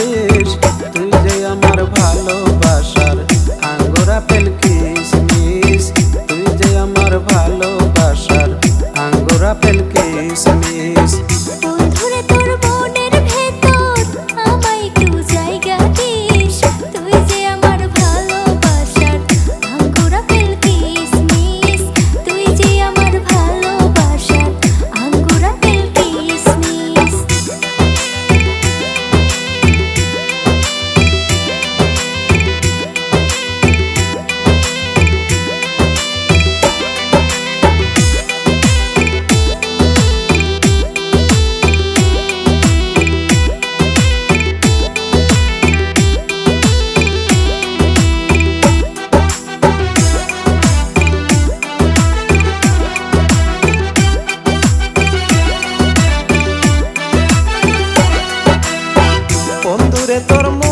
this তুই যে আমার ভালোবাসার আঙ্গুরা পেল কিসমিস তুই যে আমার ভালোবাসার আঙ্গুরা পেল কিসমিস তোর মন